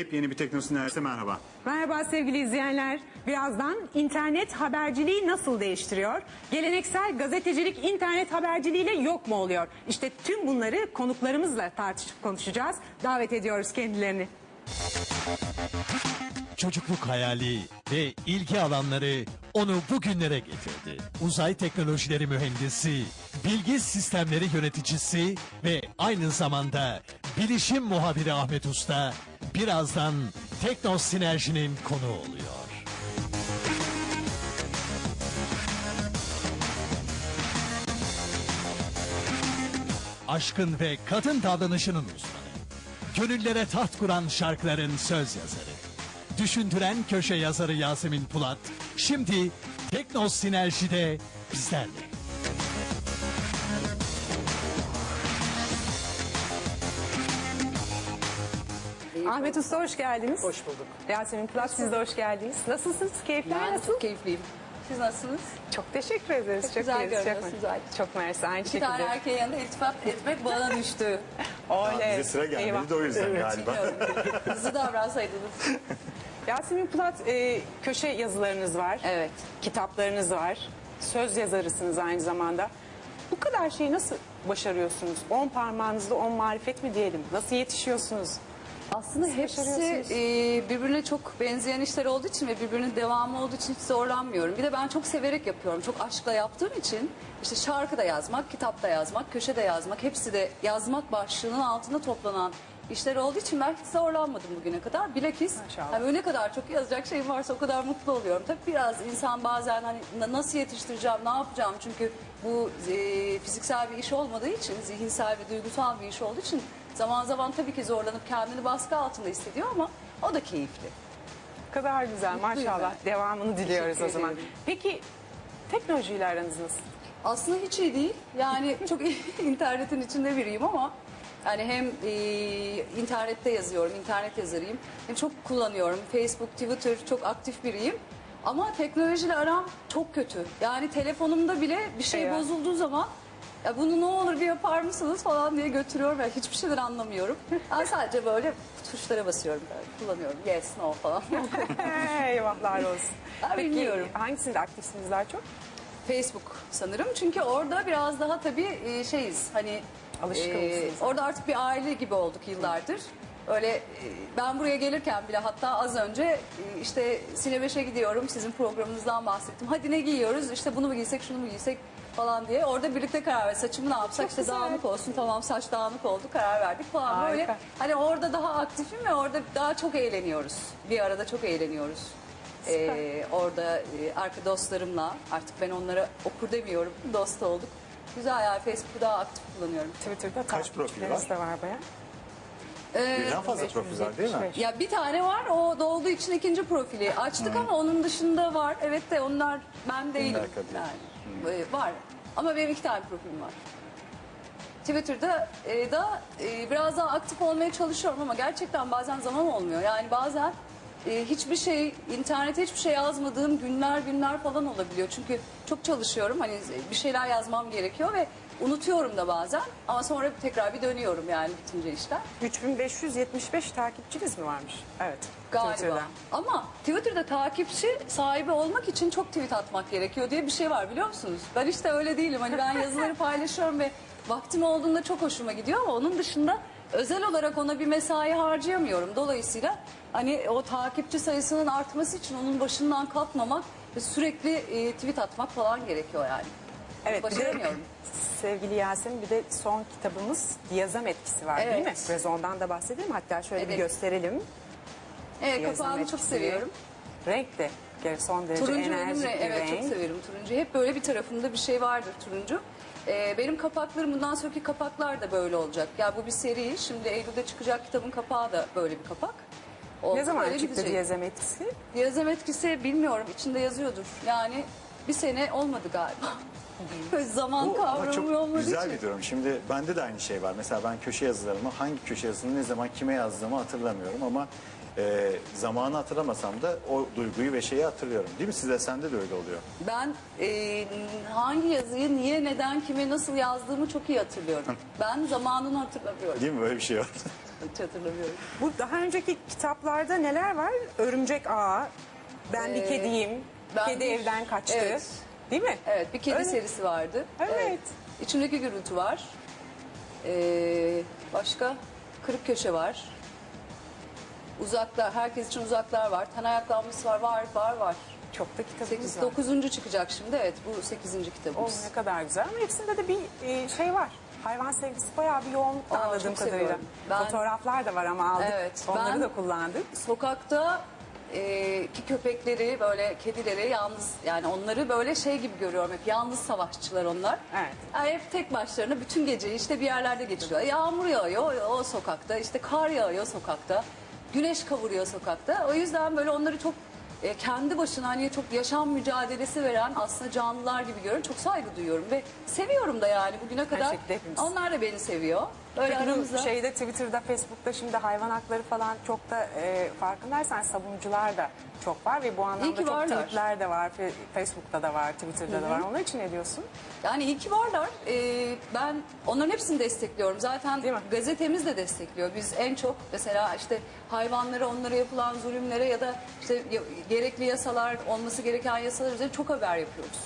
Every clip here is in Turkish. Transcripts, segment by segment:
Yepyeni bir teknosünerjisi merhaba. Merhaba sevgili izleyenler. Birazdan internet haberciliği nasıl değiştiriyor? Geleneksel gazetecilik internet haberciliğiyle yok mu oluyor? İşte tüm bunları konuklarımızla tartışıp konuşacağız. Davet ediyoruz kendilerini. çocukluk hayali ve ilgi alanları onu bugünlere getirdi. Uzay teknolojileri mühendisi, bilgi sistemleri yöneticisi ve aynı zamanda bilişim muhabiri Ahmet Usta birazdan Teknos Sinerji'nin konuğu oluyor. Aşkın ve kadın davranışının uzmanı. Gönüllere taht kuran şarkıların söz yazarı. Düşündüren köşe yazarı Yasemin Pulat. Şimdi Teknos Sinerji'de bizlerle. Ahmet Usta hoş geldiniz. Hoş bulduk. Yasemin Plat siz de hoş geldiniz. Nasılsınız? Keyifler Ben nasıl? çok keyifliyim. Siz nasılsınız? Çok teşekkür ederiz. Çok güzel iyiyiz, görünüyorsunuz Çok, çok mersi aynı Bir şekilde. tane erkeğin yanında iltifat etmek bana düştü. Oley. Bize sıra gelmedi Eyvah. de o yüzden galiba. Bilmiyorum. Hızlı davransaydınız. Yasemin Plat e, köşe yazılarınız var. Evet. Kitaplarınız var. Söz yazarısınız aynı zamanda. Bu kadar şeyi nasıl başarıyorsunuz? On parmağınızda on marifet mi diyelim? Nasıl yetişiyorsunuz? Aslında hepsi e, birbirine çok benzeyen işler olduğu için ve birbirinin devamı olduğu için hiç zorlanmıyorum. Bir de ben çok severek yapıyorum. Çok aşkla yaptığım için işte şarkı da yazmak, kitap da yazmak, köşe de yazmak hepsi de yazmak başlığının altında toplanan işler olduğu için ben hiç zorlanmadım bugüne kadar. Bilakis Maşallah. hani ne kadar çok yazacak şeyim varsa o kadar mutlu oluyorum. Tabii biraz insan bazen hani na- nasıl yetiştireceğim, ne yapacağım çünkü bu e, fiziksel bir iş olmadığı için, zihinsel ve duygusal bir iş olduğu için zaman zaman tabii ki zorlanıp kendini baskı altında hissediyor ama o da keyifli. Kadar güzel maşallah. Devamını diliyoruz Teşekkür o zaman. ederim. Peki teknolojiyle aranız nasıl? Aslında hiç iyi değil. Yani çok internetin içinde biriyim ama yani hem e, internette yazıyorum, internet yazarıyım. Hem çok kullanıyorum. Facebook, Twitter çok aktif biriyim. Ama teknolojiyle aram çok kötü. Yani telefonumda bile bir şey Eyvah. bozulduğu zaman ya bunu ne olur bir yapar mısınız falan diye götürüyorum. Ben hiçbir şeyden anlamıyorum. Ben sadece böyle tuşlara basıyorum. Böyle kullanıyorum. Yes, no falan. Eyvahlar olsun. Ben Peki bilmiyorum. hangisinde aktifsiniz daha çok? Facebook sanırım. Çünkü orada biraz daha tabii e, şeyiz hani Alışkın mısınız? orada artık bir aile gibi olduk yıllardır. Öyle e, ben buraya gelirken bile hatta az önce e, işte Sinebeş'e gidiyorum sizin programınızdan bahsettim. Hadi ne giyiyoruz işte bunu mu giysek şunu mu giysek falan diye. Orada birlikte karar verdik. Saçımı ne yapsak işte güzel. dağınık olsun tamam saç dağınık oldu karar verdik falan Harika. böyle. Hani orada daha aktifim ve orada daha çok eğleniyoruz. Bir arada çok eğleniyoruz. Süper. Ee, orada e, arka dostlarımla artık ben onlara okur demiyorum dost olduk. Güzel yani Facebook'u daha aktif kullanıyorum. Twitter'da Kaç profili takipçileriniz var? de var bayağı. Ee, Birden fazla profil var değil mi? 575. ya bir tane var o dolduğu için ikinci profili açtık ama onun dışında var. Evet de onlar ben değilim. Kadın. Yani, e, var ama benim iki tane profilim var. Twitter'da e, da e, biraz daha aktif olmaya çalışıyorum ama gerçekten bazen zaman olmuyor. Yani bazen e, hiçbir şey, internete hiçbir şey yazmadığım günler günler falan olabiliyor. Çünkü çok çalışıyorum. Hani bir şeyler yazmam gerekiyor ve unutuyorum da bazen. Ama sonra tekrar bir dönüyorum yani bitince işler. 3575 takipçiniz mi varmış? Evet. Galiba. Twitter'da. Ama Twitter'da takipçi sahibi olmak için çok tweet atmak gerekiyor diye bir şey var biliyor musunuz? Ben işte öyle değilim. Hani ben yazıları paylaşıyorum ve vaktim olduğunda çok hoşuma gidiyor ama onun dışında özel olarak ona bir mesai harcayamıyorum. Dolayısıyla hani o takipçi sayısının artması için onun başından kalkmamak ve sürekli e, tweet atmak falan gerekiyor yani. Evet, bir de Başaramıyorum. sevgili Yasemin bir de son kitabımız Diyazam etkisi var değil mi? Evet. Biraz ondan da bahsedelim. Hatta şöyle bir Evet. gösterelim. Evet Diyazam kapağını çok seviyorum. Renk de gel- son derece Turuncu benim enerjik re- bir evet renk. çok severim turuncu. Hep böyle bir tarafında bir şey vardır turuncu. Ee, benim kapaklarım bundan sonraki kapaklar da böyle olacak. Ya bu bir seri. Şimdi Eylül'de çıkacak kitabın kapağı da böyle bir kapak. Oldu, Ne zaman çıktı gidecek. Etkisi? Diyazem etkisi bilmiyorum. içinde yazıyordur. Yani bir sene olmadı galiba. Zaman Bu ama kavramı çok olmadığı güzel için. bir durum. Şimdi bende de aynı şey var. Mesela ben köşe yazılarımı hangi köşe yazısını ne zaman kime yazdığımı hatırlamıyorum ama e, zamanı hatırlamasam da o duyguyu ve şeyi hatırlıyorum. Değil mi? Size sende de öyle oluyor. Ben e, hangi yazıyı niye, neden, kime, nasıl yazdığımı çok iyi hatırlıyorum. Ben zamanını hatırlamıyorum. Değil mi? Böyle bir şey var. Hiç hatırlamıyorum. Bu daha önceki kitaplarda neler var? Örümcek ağı, ben bir Ee, kediyim, ben kedi bir- evden kaçtı. Evet. Değil mi? Evet bir kedi Öyle. serisi vardı. Evet. İçimdeki gürültü var. Ee, başka kırık köşe var. Uzaklar, herkes için uzaklar var. Ten ayaklanması var, var, var, var. Çok da kitabımız 8, var. 9. çıkacak şimdi. Evet bu 8. Oh, kitabımız. ne kadar güzel ama hepsinde de bir e, şey var. Hayvan sevgisi bayağı bir yoğunlukta Aa, anladığım kadarıyla. Ben- Fotoğraflar da var ama aldık. Evet, Onları ben- da kullandık. Sokakta e, ki köpekleri böyle kedileri yalnız yani onları böyle şey gibi görüyorum hep yalnız savaşçılar onlar. Evet. Yani hep tek başlarına bütün geceyi işte bir yerlerde geçiriyor. Yağmur yağıyor o sokakta işte kar yağıyor sokakta. Güneş kavuruyor sokakta. O yüzden böyle onları çok e, kendi başına hani çok yaşam mücadelesi veren aslında canlılar gibi görüyorum. Çok saygı duyuyorum ve seviyorum da yani bugüne kadar. hepimiz. Onlar da beni seviyor. Böyle Peki aramızda. şeyde Twitter'da, Facebook'ta şimdi hayvan hakları falan çok da e, farkındaysan savunucular da çok var ve bu anlamda çok tweetler de var, Facebook'ta da var, Twitter'da da var. Onun için ne diyorsun? Yani iyi ki varlar. Ee, ben onların hepsini destekliyorum. Zaten gazetemiz de destekliyor. Biz en çok mesela işte hayvanlara, onlara yapılan zulümlere ya da işte gerekli yasalar, olması gereken yasalar üzerine çok haber yapıyoruz.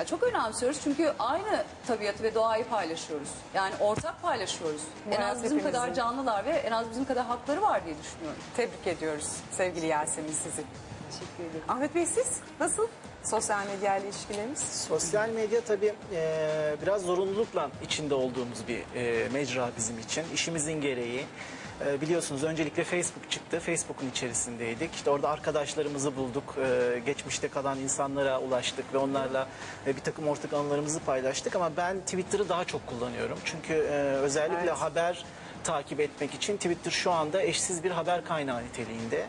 Yani çok önemsiyoruz çünkü aynı tabiatı ve doğayı paylaşıyoruz. Yani ortak paylaşıyoruz. En az bizim hepimizin. kadar canlılar ve en az bizim kadar hakları var diye düşünüyorum. Tebrik ediyoruz sevgili Yasemin sizi. Teşekkür ederim. Ahmet Bey siz nasıl sosyal medya ile ilişkileriniz? Sosyal medya tabii e, biraz zorunlulukla içinde olduğumuz bir e, mecra bizim için. İşimizin gereği. E, biliyorsunuz öncelikle Facebook çıktı. Facebook'un içerisindeydik. İşte orada arkadaşlarımızı bulduk. E, geçmişte kalan insanlara ulaştık ve onlarla e, bir takım ortak anılarımızı paylaştık. Ama ben Twitter'ı daha çok kullanıyorum. Çünkü e, özellikle Evet. haber takip etmek için Twitter şu anda eşsiz bir haber kaynağı niteliğinde.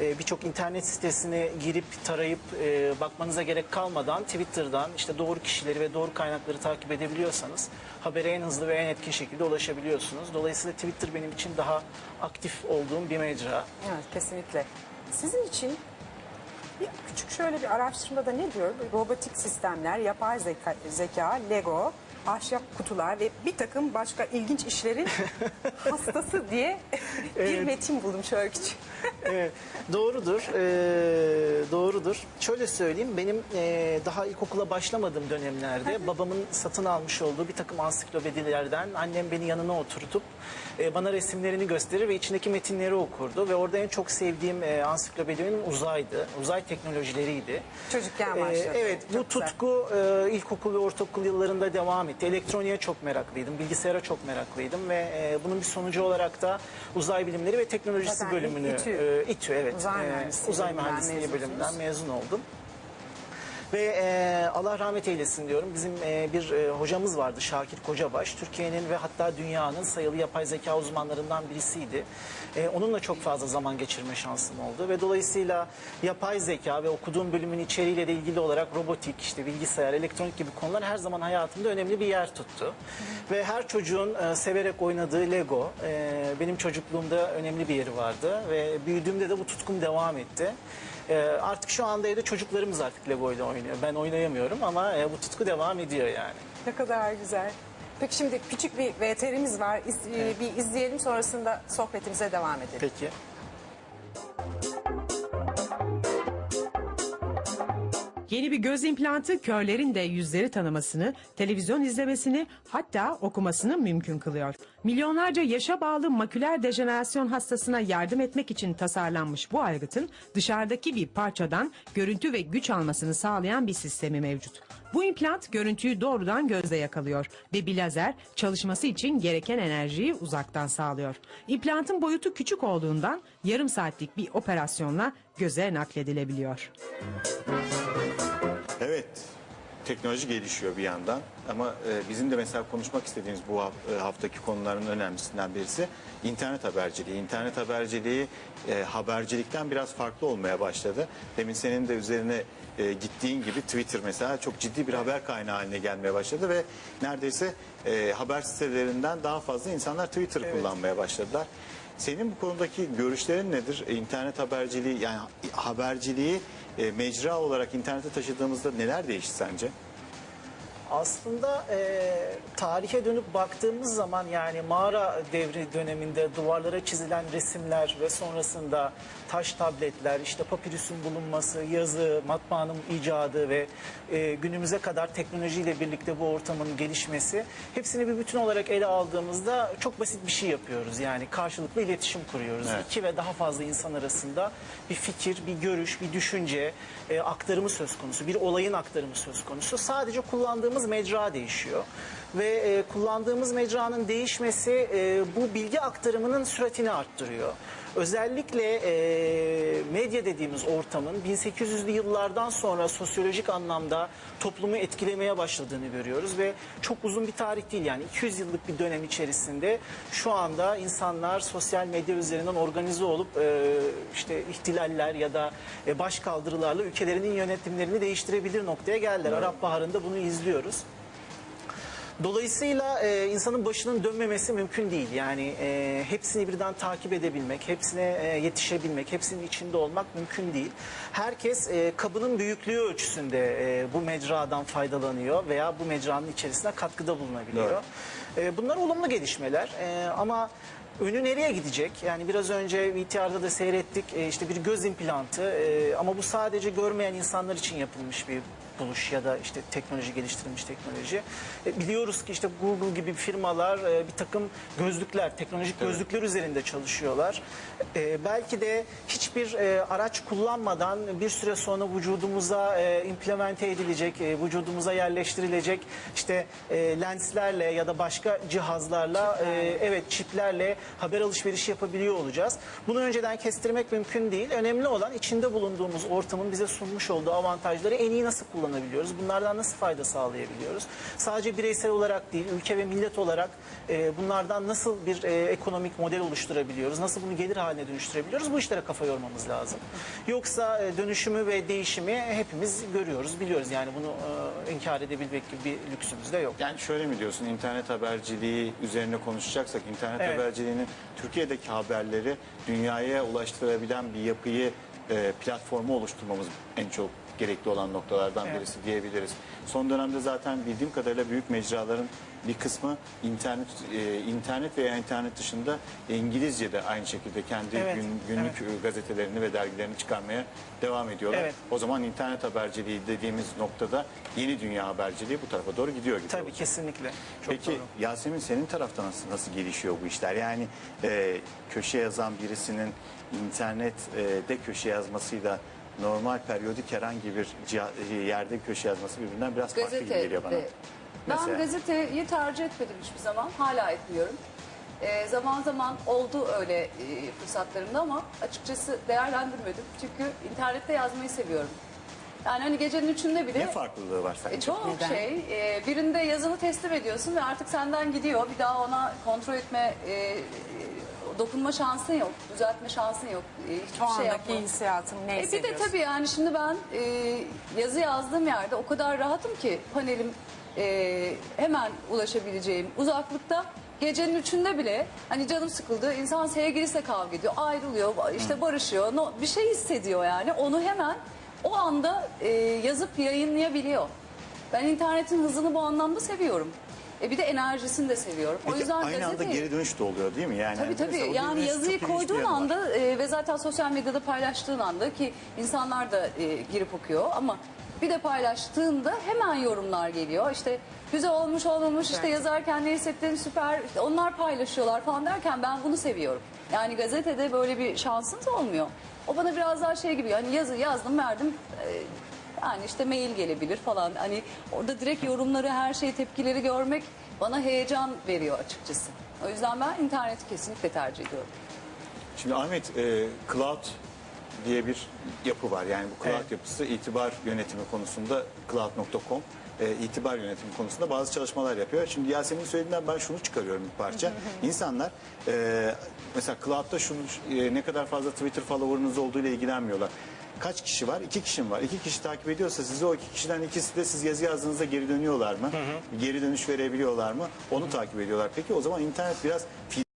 Ee, birçok internet sitesine girip tarayıp e, bakmanıza gerek kalmadan Twitter'dan işte doğru kişileri ve doğru kaynakları takip edebiliyorsanız habere en hızlı ve en etkin şekilde ulaşabiliyorsunuz. Dolayısıyla Twitter benim için daha aktif olduğum bir mecra. Evet kesinlikle. Sizin için bir küçük şöyle bir araştırmada ne diyor? Robotik sistemler, yapay zeka, zeka Lego, ahşap kutular ve bir takım başka ilginç işlerin hastası diye bir Evet. metin buldum şöyle küçük. Evet, doğrudur. Ee, doğrudur. Şöyle söyleyeyim, benim e, daha ilkokula başlamadığım dönemlerde babamın satın almış olduğu bir takım ansiklopedilerden annem beni yanına oturtup e, bana resimlerini gösterir ve içindeki metinleri okurdu ve orada en çok sevdiğim e, ansiklopedi benim uzaydı. Uzay teknolojileriydi. Çocukken Ee, başladı. evet, bu Çok güzel. tutku e, ilkokul ve ortaokul yıllarında devam etti. Elektroniğe çok meraklıydım, bilgisayara çok meraklıydım ve e, bunun bir sonucu olarak da uzay bilimleri ve teknolojisi Zaten bölümünü İTÜ. e, İTÜ evet. Uzay e, mühendisliği uzay bölümünden mühendisliği bölümünden mezun oldum. Ve e, Allah rahmet eylesin diyorum. Bizim e, bir e, hocamız vardı Şakir Kocabaş. Türkiye'nin ve hatta dünyanın sayılı yapay zeka uzmanlarından birisiydi. E, onunla çok fazla zaman geçirme şansım oldu. Ve dolayısıyla yapay zeka ve okuduğum bölümün içeriğiyle de ilgili olarak robotik, işte bilgisayar, elektronik gibi konular her zaman hayatımda önemli bir yer tuttu. Ve her çocuğun e, severek oynadığı Lego e, benim çocukluğumda önemli bir yeri vardı. Ve büyüdüğümde de bu tutkum devam etti. Ee, artık şu anda evde çocuklarımız artık Lego ile oynuyor. Ben oynayamıyorum ama e, bu tutku devam ediyor yani. Ne kadar güzel. Peki şimdi küçük bir VTR'miz var. İz- e, Bir izleyelim sonrasında sohbetimize devam edelim. Peki. Yeni bir göz implantı körlerin de yüzleri tanımasını, televizyon izlemesini hatta okumasını mümkün kılıyor. Milyonlarca yaşa bağlı maküler dejenerasyon hastasına yardım etmek için tasarlanmış bu aygıtın dışarıdaki bir parçadan görüntü ve güç almasını sağlayan bir sistemi mevcut. Bu implant görüntüyü doğrudan gözle yakalıyor ve bir lazer çalışması için gereken enerjiyi uzaktan sağlıyor. İmplantın boyutu küçük olduğundan yarım saatlik bir operasyonla göze nakledilebiliyor. Evet, teknoloji gelişiyor bir yandan ama e, bizim de mesela konuşmak istediğimiz bu e, haftaki konuların önemlisinden birisi internet haberciliği. İnternet haberciliği e, habercilikten biraz farklı olmaya başladı. Demin senin de üzerine e, gittiğin gibi Twitter mesela çok ciddi bir haber kaynağı haline gelmeye başladı ve neredeyse e, haber sitelerinden daha fazla insanlar Twitter kullanmaya başladılar. Senin bu konudaki görüşlerin nedir? E, İnternet haberciliği yani haberciliği e, mecra olarak internete taşıdığımızda neler değişti sence? Aslında e, tarihe dönüp baktığımız zaman yani mağara devri döneminde duvarlara çizilen resimler ve sonrasında taş tabletler, işte papirüsün bulunması, yazı, matbaanın icadı ve e, günümüze kadar teknolojiyle birlikte bu ortamın gelişmesi hepsini bir bütün olarak ele aldığımızda çok basit bir şey yapıyoruz. Yani karşılıklı iletişim kuruyoruz. Evet. İki ve daha fazla insan arasında bir fikir, bir görüş, bir düşünce e, aktarımı söz konusu. Bir olayın aktarımı söz konusu. Sadece kullandığımız mecra değişiyor. Ve e, kullandığımız mecranın değişmesi e, bu bilgi aktarımının süratini arttırıyor. Özellikle e, medya dediğimiz ortamın 1800'lü yıllardan sonra sosyolojik anlamda toplumu etkilemeye başladığını görüyoruz ve çok uzun bir tarih değil yani 200 yıllık bir dönem içerisinde şu anda insanlar sosyal medya üzerinden organize olup e, işte ihtilaller ya da e, başkaldırılarla ülkelerinin yönetimlerini değiştirebilir noktaya geldiler. Arap Baharı'nda bunu izliyoruz. Dolayısıyla e, insanın başının dönmemesi mümkün değil. Yani e, hepsini birden takip edebilmek, hepsine e, yetişebilmek, hepsinin içinde olmak mümkün değil. Herkes e, kabının büyüklüğü ölçüsünde e, bu mecradan faydalanıyor veya bu mecranın içerisine katkıda bulunabiliyor. E, bunlar olumlu gelişmeler E, ama önü nereye gidecek? Yani biraz önce VTR'da da seyrettik e, işte bir göz implantı e, ama bu sadece görmeyen insanlar için yapılmış bir buluş ya da işte teknoloji geliştirilmiş teknoloji. E, biliyoruz ki işte Google gibi firmalar e, bir takım gözlükler, teknolojik gözlükler üzerinde çalışıyorlar. E, belki de hiçbir e, araç kullanmadan bir süre sonra vücudumuza e, implemente edilecek, e, vücudumuza yerleştirilecek işte e, lenslerle ya da başka cihazlarla e, evet çiplerle haber alışverişi yapabiliyor olacağız. Bunu önceden kestirmek mümkün değil. Önemli olan içinde bulunduğumuz ortamın bize sunmuş olduğu avantajları en iyi nasıl kullanabiliyoruz? Bunlardan nasıl fayda sağlayabiliyoruz? Sadece bireysel olarak değil, ülke ve millet olarak e, bunlardan nasıl bir e, ekonomik model oluşturabiliyoruz? Nasıl bunu gelir haline dönüştürebiliyoruz? Bu işlere kafa yormamız lazım. Yoksa e, dönüşümü ve değişimi hepimiz görüyoruz, biliyoruz. Yani bunu e, inkar edebilmek gibi bir lüksümüz de yok. Yani şöyle mi diyorsun internet haberciliği üzerine konuşacaksak internet Evet. haberciliğinin Türkiye'deki haberleri dünyaya ulaştırabilen bir yapıyı e, platformu oluşturmamız en çok gerekli olan noktalardan Evet. birisi diyebiliriz. Son dönemde zaten bildiğim kadarıyla büyük mecraların bir kısmı internet e, internet veya internet dışında İngilizce de aynı şekilde kendi Evet, gün- günlük e, gazetelerini ve dergilerini çıkarmaya devam ediyorlar. Evet. O zaman internet haberciliği dediğimiz noktada yeni dünya haberciliği bu tarafa doğru gidiyor gibi. Tabii olacak. kesinlikle. Çok Peki doğru. Yasemin senin tarafta nasıl, nasıl gelişiyor bu işler? Yani e, köşe yazan birisinin internette köşe yazmasıyla normal periyodik herhangi bir ciha- yerde köşe yazması birbirinden biraz farklı gibi geliyor bana. Ben Mesela? gazeteyi tercih etmedim hiçbir zaman. Hala etmiyorum. Ee, zaman zaman oldu öyle e, fırsatlarımda ama açıkçası değerlendirmedim. Çünkü internette yazmayı seviyorum. Yani hani gecenin üçünde bile... Ne farklılığı var sence? E, çok Neden? şey. e, birinde yazını teslim ediyorsun ve artık senden gidiyor. Bir daha ona kontrol etme, e, e, dokunma şansın yok. Düzeltme şansın yok. E, hiçbir O şey andaki yapma. hissiyatım ne E bir de hissediyorsun? tabii yani şimdi ben e, yazı yazdığım yerde o kadar rahatım ki panelim e, hemen ulaşabileceğim uzaklıkta gecenin üçünde bile hani canım sıkıldı insan sevgilisiyle kavga ediyor ayrılıyor işte barışıyor no, bir şey hissediyor yani onu hemen o anda e, yazıp yayınlayabiliyor. Ben internetin hızını bu anlamda seviyorum. E bir de enerjisini de seviyorum. o Peki, yüzden aynı anda gazeteyi- geri dönüş de oluyor değil mi? Yani Tabii mesela tabii o yani yazıyı çok ilginç bir koyduğun yanı var. anda e, ve zaten sosyal medyada paylaştığın anda ki insanlar da e, girip okuyor ama bir de paylaştığında hemen yorumlar geliyor. İşte güzel olmuş olmamış işte yazarken ne hissettiğin süper işte onlar paylaşıyorlar falan derken ben bunu seviyorum. Yani gazetede böyle bir şansınız olmuyor. O bana biraz daha şey gibi yani yazı yazdım verdim e, yani işte mail gelebilir falan. Hani orada direkt yorumları her şeyi tepkileri görmek bana heyecan veriyor açıkçası. O yüzden ben interneti kesinlikle tercih ediyorum. Şimdi Ahmet, e, cloud diye bir yapı var. Yani bu cloud Evet. yapısı itibar yönetimi konusunda cloud.com e, itibar yönetimi konusunda bazı çalışmalar yapıyor. Şimdi Yasemin'in söylediğinden ben şunu çıkarıyorum bir parça. İnsanlar e, mesela cloud'da şunu e, ne kadar fazla Twitter follower'ınız olduğu ile ilgilenmiyorlar. Kaç kişi var? İki kişi mi var? İki kişi takip ediyorsa sizi o iki kişiden ikisi de siz yazı yazdığınızda geri dönüyorlar mı? Geri dönüş verebiliyorlar mı? Onu takip ediyorlar. Peki o zaman internet biraz